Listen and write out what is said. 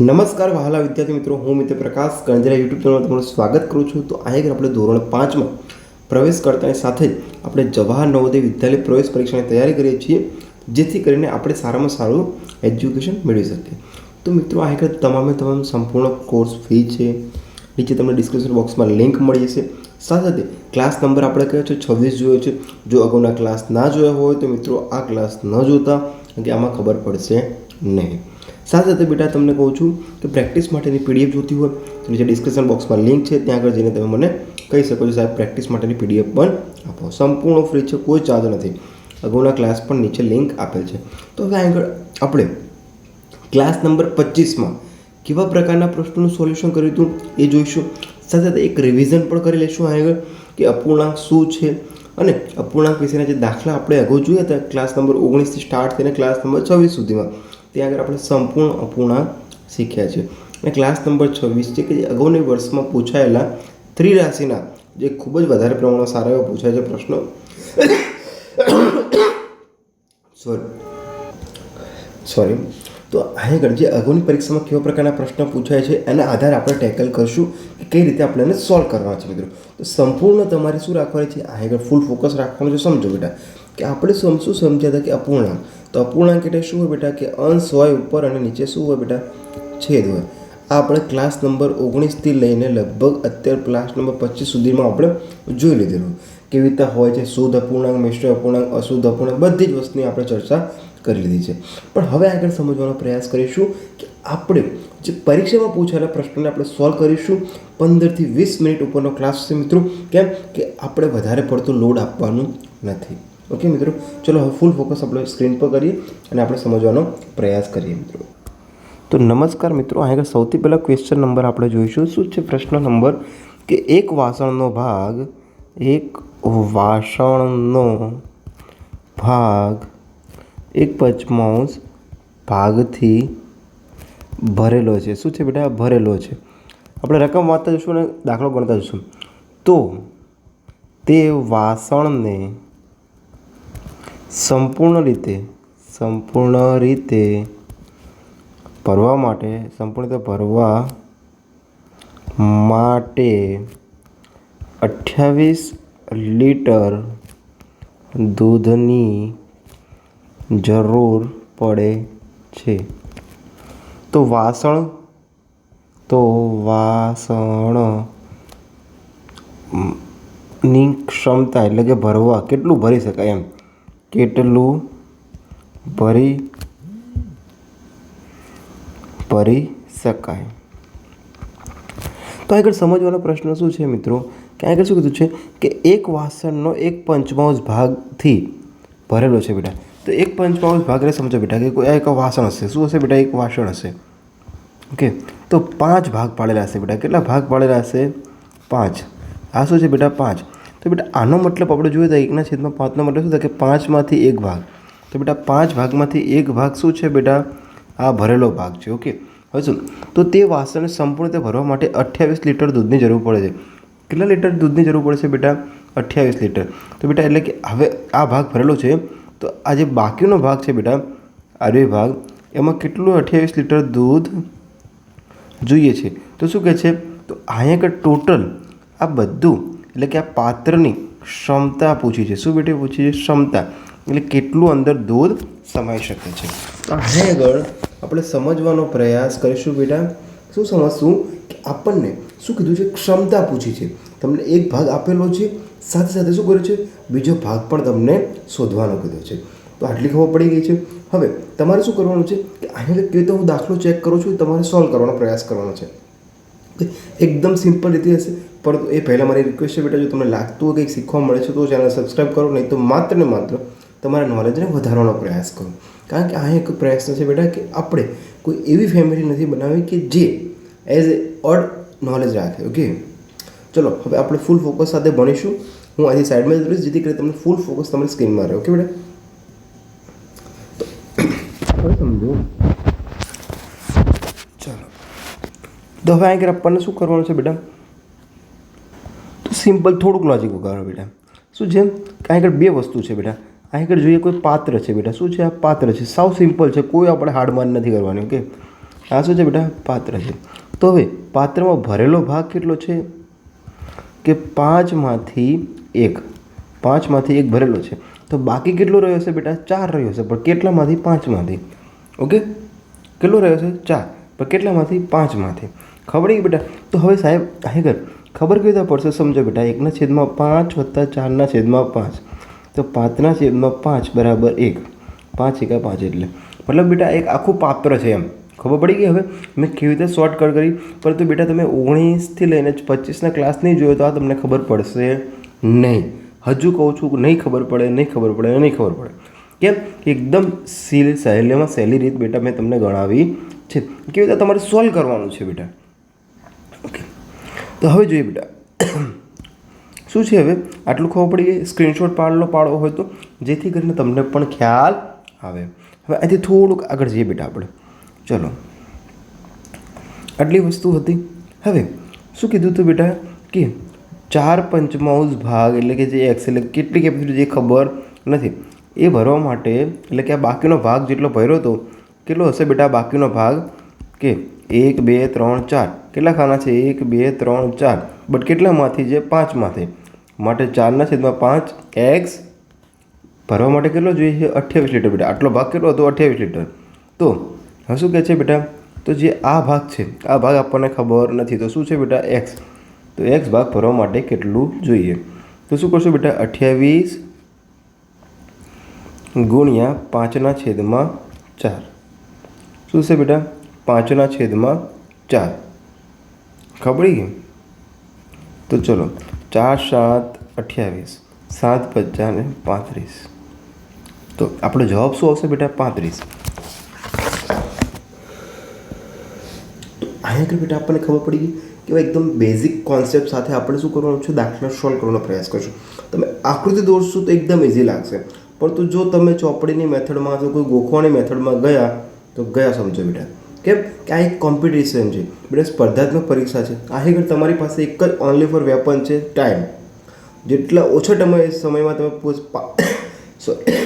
નમસ્કાર વહાલા વિદ્યાર્થી મિત્રો, હું મિત્ર પ્રકાશ ગણજરા યુટ્યુબ ચેનલમાં તમારું સ્વાગત કરું છું. તો આગળ આપણે ધોરણ પાંચમાં પ્રવેશ કરતાની સાથે જ આપણે જવાહર નવોદય વિદ્યાલય પ્રવેશ પરીક્ષાની તૈયારી કરીએ છીએ, જેથી કરીને આપણે સારામાં સારું એજ્યુકેશન મેળવી શકીએ. તો મિત્રો આગળ તમામે તમામ સંપૂર્ણ કોર્સ ફી છે. નીચે તમને ડિસ્ક્રિપ્શન બોક્સમાં લિંક મળી જશે. સાથે સાથે ક્લાસ નંબર આપણે કયો છે? છવ્વીસ જોયો છે. જો અગાઉના ક્લાસ ના જોયા હોય તો મિત્રો, આ ક્લાસ ન જોતા કે આમાં ખબર પડશે નહીં. સાથે સાથે બેટા તમને કહું છું કે પ્રેક્ટિસ માટેની પીડીએફ જોતી હોય, તો નીચે ડિસ્ક્રિપ્શન બોક્સમાં લિંક છે, ત્યાં આગળ જઈને તમે મને કહી શકો છો સાહેબ પ્રેક્ટિસ માટેની પીડીએફ પણ આપો. સંપૂર્ણ ફ્રી છે, કોઈ ચાર્જ નથી. અગાઉના ક્લાસ પણ નીચે લિંક આપેલ છે. તો હવે આગળ આપણે ક્લાસ નંબર પચીસમાં કેવા પ્રકારના પ્રશ્નોનું સોલ્યુશન કર્યું હતું એ જોઈશું. સાથે સાથે એક રિવિઝન પણ કરી લઈશું આગળ કે અપૂર્ણાંક શું છે અને અપૂર્ણાંક વિશેના જે દાખલા આપણે અગાઉ જોયા હતા ક્લાસ નંબર ઓગણીસથી સ્ટાર્ટ થઈને ક્લાસ નંબર છવ્વીસ સુધીમાં. ત્યાં આગળ આપણે સંપૂર્ણ અપૂર્ણાંક શીખ્યા છે અને ક્લાસ નંબર છવ્વીસ છે કે જે અગાઉની વર્ષમાં પૂછાયેલા ત્રિરાશિના જે ખૂબ જ વધારે પ્રમાણમાં સારા એવા પૂછાય છે પ્રશ્નો. સોરી સોરી તો આગળ જે અગાઉની પરીક્ષામાં કેવા પ્રકારના પ્રશ્નો પૂછાય છે એના આધારે આપણે ટેકલ કરશું કે કઈ રીતે આપણે એને સોલ્વ કરવાના છે મિત્રો. તો સંપૂર્ણ તમારે શું રાખવાની છે? આગળ ફૂલ ફોકસ રાખવાનું છે. સમજો બેટા કે આપણે શું સમજ્યા હતા કે અપૂર્ણાંક. તો અપૂર્ણાંક એટલે શું હોય બેટા? કે અંશ હોય ઉપર અને નીચે શું હોય બેટા? છેદ હોય. આ આપણે ક્લાસ નંબર ઓગણીસથી લઈને લગભગ અત્યારે ક્લાસ નંબર પચીસ સુધીમાં આપણે જોઈ લીધેલું. કેવી રીતે હોય છે? શુદ્ધ અપૂર્ણાંક, મિશ્ર અપૂર્ણાંક, અશુદ્ધ અપૂર્ણાંક બધી જ વસ્તુની આપણે ચર્ચા કરી લીધી છે. પણ હવે આગળ સમજવાનો પ્રયાસ કરીશું કે આપણે જે પરીક્ષામાં પૂછાયેલા પ્રશ્નોને આપણે સોલ્વ કરીશું. પંદરથી વીસ મિનિટ ઉપરનો ક્લાસ છે મિત્રો. કેમ? કે આપણે વધારે પડતું લોડ આપવાનું નથી. ઓકે મિત્રો. ચલો, હવે ફૂલ ફોકસ આપણે સ્ક્રીન પર કરીએ અને આપણે સમજવાનો પ્રયાસ કરીએ, મિત્રો. તો નમસ્કાર, મિત્રો. આગળ સૌથી પહેલાં ક્વેશ્ચન નંબર આપણે જોઈશું. શું છે પ્રશ્ન નંબર કે એક વાસણનો ભાગ, એક વાસણનો ભાગ, એક પંચમાંશ ભાગથી ભરેલો છે. શું છે બેટા? ભરેલો છે. આપણે રકમ વાંચતા જઈશું અને દાખલો ગણતા જઈશું. તો તે વાસણને સંપૂર્ણ રીતે સંપૂર્ણ રીતે ભરવા માટે, સંપૂર્ણ રીતે ભરવા માટે અઠ્યાવીસ લીટર દૂધની જરૂર પડે છે. તો વાસણ તો વાસણની ક્ષમતા એટલે કે ભરવા કેટલું ભરી શકાય એમ? કેટલું ભરી ભરી શકાય? તો આગળ સમજવાનો પ્રશ્ન શું છે મિત્રો? કે આગળ શું કીધું છે કે એક વાસણનો એક પંચમાંશ ભાગથી ભરેલો છે બેટા. તો એક પંચમાંશ ભાગ એટલે સમજો બેટા કે કોઈ એક વાસણ હશે. શું હશે બેટા? એક વાસણ હશે. ઓકે? તો પાંચ ભાગ પાડેલા હશે બેટા. કેટલા ભાગ પાડેલા હશે? પાંચ. આ શું છે બેટા? પાંચ. તો બેટા, આનો મતલબ આપણે જોઈએ તો એકના છેદમાં પાંચનો મતલબ શું થાય કે પાંચમાંથી એક ભાગ. તો બેટા, પાંચ ભાગમાંથી એક ભાગ શું છે બેટા? આ ભરેલો ભાગ છે, ઓકે? હવે શું? તો તે વાસણને સંપૂર્ણ રીતે ભરવા માટે અઠ્યાવીસ લીટર દૂધની જરૂર પડે છે. કેટલા લીટર દૂધની જરૂર પડે છે બેટા? અઠ્યાવીસ લીટર. તો બેટા, એટલે કે હવે આ ભાગ ભરેલો છે, તો આ જે બાકીનો ભાગ છે બેટા આરવી ભાગ, એમાં કેટલું અઠ્યાવીસ લીટર દૂધ જોઈએ છે? તો શું કહે છે? તો અહીંયા ટોટલ આ બધું એટલે કે આ પાત્રની ક્ષમતા પૂછી છે. શું બેટી પૂછી છે? ક્ષમતા. એટલે કેટલું અંદર દૂધ સમાઈ શકે છે. તો અહીં આગળ આપણે સમજવાનો પ્રયાસ કરીશું બેટા. શું સમજશું? કે આપણને શું કીધું છે? ક્ષમતા પૂછી છે. તમને એક ભાગ આપેલો છે, સાથે સાથે શું કર્યું છે? બીજો ભાગ પણ તમને શોધવાનો કીધો છે. તો આટલી ખબર પડી ગઈ છે. હવે તમારે શું કરવાનું છે? કે આને કેવી રીતે હું દાખલો ચેક કરું છું? તમારે સોલ્વ કરવાનો પ્રયાસ કરવાનો છે. એકદમ સિમ્પલ રીતે હશે. પરંતુ એ પહેલાં મારી રિક્વેસ્ટ છે બેટા, જો તમને લાગતું હોય કંઈક શીખવા મળે છે, તો ચેનલ સબસ્ક્રાઈબ કરો, નહીં તો માત્ર ને માત્ર તમારા નોલેજને વધારવાનો પ્રયાસ કરો. કારણ કે આ એક પ્રયત્ન છે બેટા કે આપણે કોઈ એવી ફેમિલી નથી બનાવી કે જે એઝ એ ઓડ નોલેજ રાખે ઓકે ચલો, હવે આપણે ફૂલ ફોકસ સાથે ભણીશું. હું આજે સાઈડમાં જ રહીશ, જેથી કરી તમને ફૂલ ફોકસ તમારી સ્ક્રીનમાં રહે ઓકે બેટા? સમજો. ચાલો. તો હવે આગળ આપણને શું કરવાનું છે બેટા? સિમ્પલ, થોડુંક લોજિક વગાડો બેટા. શું છે? અહીં આગળ બે વસ્તુ છે બેટા. અહીં આગળ જોઈએ કોઈ પાત્ર છે બેટા. શું છે આ પાત્ર છે? સાવ સિમ્પલ છે. કોઈ આપણે હાર્ડમાન નથી કરવાની ઓકે આ શું છે બેટા? પાત્ર છે. તો હવે પાત્રમાં ભરેલો ભાગ કેટલો છે? કે પાંચમાંથી એક. પાંચમાંથી એક ભરેલો છે. તો બાકી કેટલો રહ્યો છે બેટા? ચાર રહ્યો છે પણ કેટલામાંથી? પાંચમાંથી. ઓકે કેટલો રહ્યો છે ચાર. પણ કેટલામાંથી? પાંચમાંથી. ખબર બેટા? તો હવે સાહેબ, આગળ ખબર કેવી રીતે પડશે, સમજો બેટા, એકના છેદમાં પાંચ વત્તા ચારના છેદમાં પાંચ. તો પાંચના છેદમાં પાંચ બરાબર એક. પાંચ એકા પાંચ એટલે. મતલબ બેટા, એક આખું પાત્ર છે એમ. ખબર પડી ગઈ હવે? મેં કેવી રીતે શોર્ટકટ કરી? પરંતુ બેટા, તમે ઓગણીસથી લઈને પચીસના ક્લાસ નહીં જોયો તો આ તમને ખબર પડશે નહીં. હજુ કહું છું, નહીં ખબર પડે, નહીં ખબર પડે, નહીં ખબર પડે. કેમ? એકદમ સીલ સહેલીમાં સહેલી રીત બેટા મેં તમને ગણાવી છે. કેવી રીતે તમારે સોલ્વ કરવાનું છે બેટા? તો હવે જોઈએ બેટા. શું છે હવે? આટલું ખબર પડી ગઈ. સ્ક્રીનશોટ પાડલો પાડવો હોય તો. જેથી કરીને તમને પણ ખ્યાલ આવે. હવે અહીંથી થોડુંક આગળ જઈએ બેટા આપણે. ચલો. આટલી વસ્તુ હતી. હવે, શું કીધું હતું બેટા? કે ચાર પંચમાંશ ભાગ એટલે કે જે એક્સ એટલે કેટલી કેપેસિટી જે ખબર નથી. એ ભરવા માટે એટલે કે આ બાકીનો ભાગ જેટલો ભર્યો હતો, કેટલો હશે બેટા બાકીનો ભાગ? કે એક, બે, ત્રણ, ચાર. કેટલા ખાના છે? એક, બે, ત્રણ, ચાર. બટ કેટલામાંથી છે? પાંચમાંથી. માટે ચારના છેદમાં પાંચ એક્સ ભરવા માટે કેટલો જોઈએ છે? અઠ્યાવીસ લીટર બેટા. આટલો ભાગ કેટલો હતો? અઠ્યાવીસ લીટર. તો હવે શું કહે છે બેટા? તો જે આ ભાગ છે, આ ભાગ આપણને ખબર નથી. તો શું છે બેટા? એક્સ. તો એક્સ ભાગ ભરવા માટે કેટલું જોઈએ? તો શું કરશું બેટા? અઠ્યાવીસ ગુણ્યા પાંચના છેદમાં ચાર. શું છે બેટા? પાંચના છેદમાં ચાર. ખબર ગઈ? તો ચલો, ચાર સાત અઠ્યાવીસ, સાત પચાસ ને પાંત્રીસ. તો આપણો જવાબ શું આવશે બેટા? પાંત્રીસ. અહીંયા આગળ બેટા આપણને ખબર પડી ગઈ કે એકદમ બેઝિક કોન્સેપ્ટ સાથે આપણે શું કરવાનું છે? દાખલા સોલ્વ કરવાનો પ્રયાસ કરશું. તમે આકૃતિ દોરશો તો એકદમ ઇઝી લાગશે. પરંતુ જો તમે ચોપડીની મેથડમાં જો કોઈ ગોખવાની મેથડમાં ગયા, તો ગયા સમજો બેટા. કે આ એક કોમ્પિટિશન છે. બધા સ્પર્ધાત્મક પરીક્ષા છે. આગળ તમારી પાસે એક જ ઓનલી ફોર વેપન છે ટાઈમ જેટલા ઓછા સમય સમયમાં તમે સો